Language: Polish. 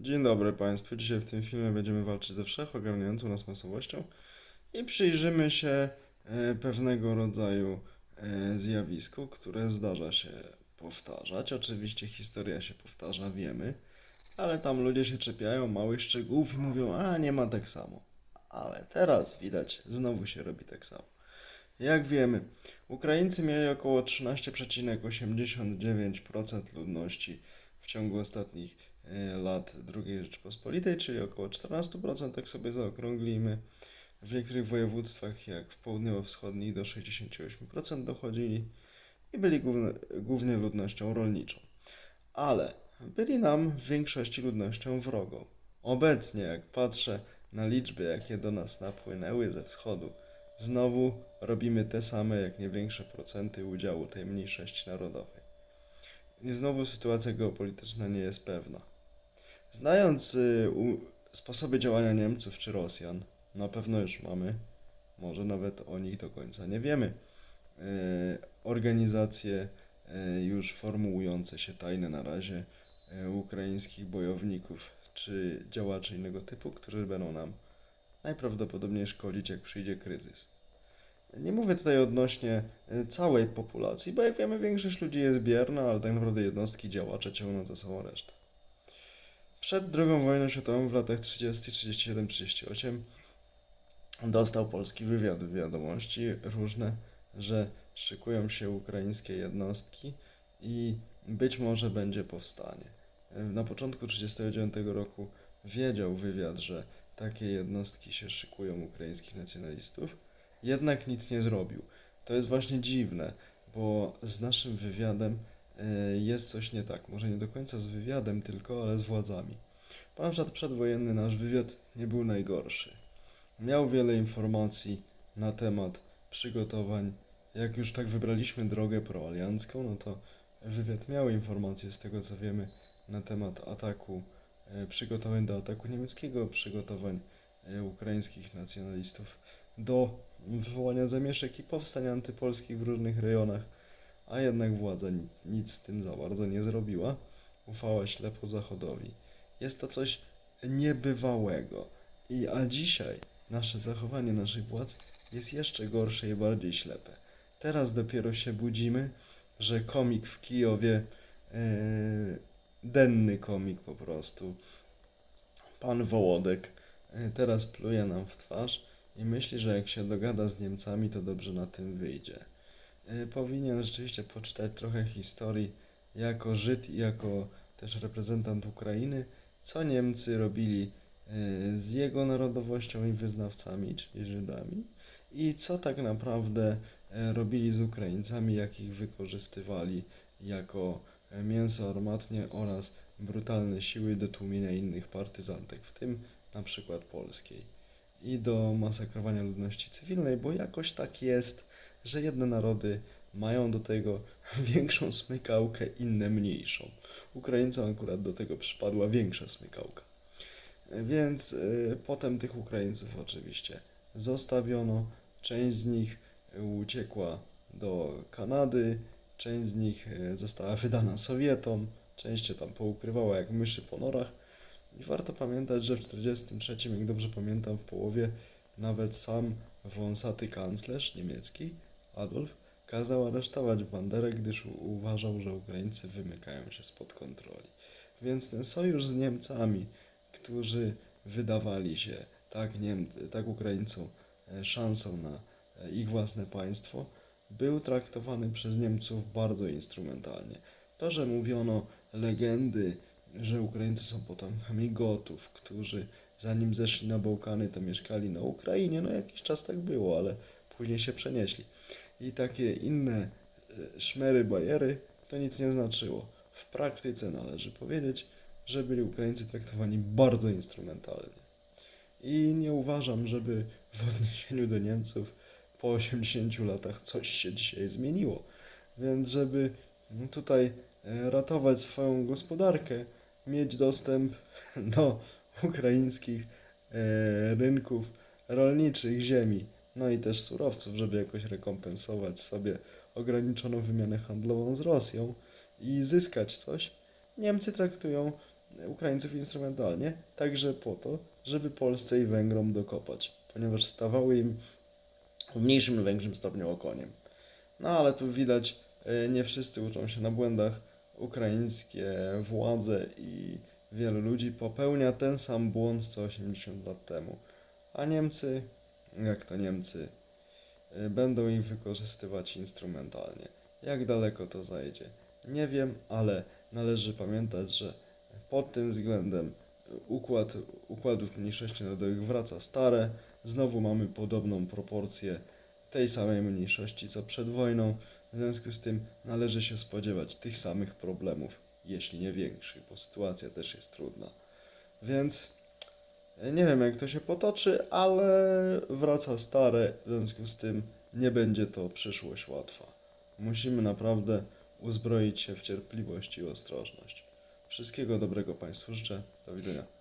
Dzień dobry Państwu. Dzisiaj w tym filmie będziemy walczyć ze wszechogarniającą nas masowością i przyjrzymy się e, pewnego rodzaju e, zjawisku, które zdarza się powtarzać. Oczywiście historia się powtarza, wiemy, ale tam ludzie się czepiają małych szczegółów i mówią, a nie ma tak samo. Ale teraz widać, znowu się robi tak samo. Jak wiemy, Ukraińcy mieli około 13,89% ludności w ciągu ostatnich lat II Rzeczypospolitej, czyli około 14%, tak sobie zaokrąglimy. W niektórych województwach, jak w południowo-wschodnich, do 68% dochodzili i byli główne, głównie ludnością rolniczą. Ale byli nam w większości ludnością wrogą. Obecnie, jak patrzę na liczby, jakie do nas napłynęły ze wschodu, znowu robimy te same, jak nie większe procenty udziału tej mniejszości narodowej. I znowu sytuacja geopolityczna nie jest pewna. Znając y, u, sposoby działania Niemców czy Rosjan, na pewno już mamy, może nawet o nich do końca nie wiemy, y, organizacje y, już formułujące się tajne na razie y, ukraińskich bojowników czy działaczy innego typu, którzy będą nam najprawdopodobniej szkodzić, jak przyjdzie kryzys. Nie mówię tutaj odnośnie y, całej populacji, bo jak wiemy, większość ludzi jest bierna, ale tak naprawdę jednostki działacze ciągną za sobą resztę. Przed II wojną światową w latach 30, 37, 38 dostał polski wywiad wiadomości różne, że szykują się ukraińskie jednostki i być może będzie powstanie. Na początku 1939 roku wiedział wywiad, że takie jednostki się szykują ukraińskich nacjonalistów, jednak nic nie zrobił. To jest właśnie dziwne, bo z naszym wywiadem jest coś nie tak. Może nie do końca z wywiadem tylko, ale z władzami. Przykład przedwojenny nasz wywiad nie był najgorszy. Miał wiele informacji na temat przygotowań. Jak już tak wybraliśmy drogę proaliancką, no to wywiad miał informacje z tego co wiemy na temat ataku, e, przygotowań do ataku niemieckiego, przygotowań e, ukraińskich nacjonalistów do wywołania zamieszek i powstań antypolskich w różnych rejonach, a jednak władza nic, nic z tym za bardzo nie zrobiła. Ufała ślepo Zachodowi. Jest to coś niebywałego. I, a dzisiaj nasze zachowanie naszych władz jest jeszcze gorsze i bardziej ślepe. Teraz dopiero się budzimy, że komik w Kijowie, e, denny komik po prostu, pan Wołodek, e, teraz pluje nam w twarz i myśli, że jak się dogada z Niemcami, to dobrze na tym wyjdzie. E, Powinien rzeczywiście poczytać trochę historii jako Żyd i jako też reprezentant Ukrainy, co Niemcy robili e, z jego narodowością i wyznawcami, czyli Żydami, i co tak naprawdę e, robili z Ukraińcami, jak ich wykorzystywali jako mięso armatnie oraz brutalne siły do tłumienia innych partyzantek, w tym na przykład polskiej. I do masakrowania ludności cywilnej, bo jakoś tak jest, że jedne narody mają do tego większą smykałkę, inne mniejszą. Ukraińcom akurat do tego przypadła większa smykałka. Więc y, potem tych Ukraińców oczywiście zostawiono. Część z nich uciekła do Kanady, część z nich y, została wydana Sowietom, część się tam poukrywała jak myszy po norach. I warto pamiętać, że w 1943, jak dobrze pamiętam, w połowie nawet sam wąsaty kanclerz niemiecki, Adolf, kazał aresztować Banderę, gdyż uważał, że Ukraińcy wymykają się spod kontroli. Więc ten sojusz z Niemcami, którzy wydawali się tak, Niemcy, tak Ukraińcom e, szansą na e, ich własne państwo, był traktowany przez Niemców bardzo instrumentalnie. To, że mówiono legendy, że Ukraińcy są potomkami Gotów, którzy zanim zeszli na Bałkany, to mieszkali na Ukrainie. No jakiś czas tak było, ale później się przenieśli. I takie inne e, szmery, bajery to nic nie znaczyło. W praktyce należy powiedzieć, że byli Ukraińcy traktowani bardzo instrumentalnie. I nie uważam, żeby w odniesieniu do Niemców po 80 latach coś się dzisiaj zmieniło. Więc żeby no, tutaj e, ratować swoją gospodarkę, mieć dostęp do ukraińskich e, rynków rolniczych, ziemi, no i też surowców, żeby jakoś rekompensować sobie ograniczoną wymianę handlową z Rosją i zyskać coś. Niemcy traktują Ukraińców instrumentalnie, także po to, żeby Polsce i Węgrom dokopać, ponieważ stawały im w mniejszym lub większym stopniu okoniem. No ale tu widać, e, nie wszyscy uczą się na błędach. Ukraińskie władze i wielu ludzi popełnia ten sam błąd co 80 lat temu. A Niemcy, jak to Niemcy, e, będą ich wykorzystywać instrumentalnie. Jak daleko to zajdzie? Nie wiem, ale należy pamiętać, że pod tym względem układ układów mniejszości narodowych wraca stare. Znowu mamy podobną proporcję tej samej mniejszości co przed wojną. W związku z tym należy się spodziewać tych samych problemów, jeśli nie większych, bo sytuacja też jest trudna. Więc nie wiem jak to się potoczy, ale wraca stare, w związku z tym nie będzie to przyszłość łatwa. Musimy naprawdę uzbroić się w cierpliwość i ostrożność. Wszystkiego dobrego Państwu życzę. Do widzenia.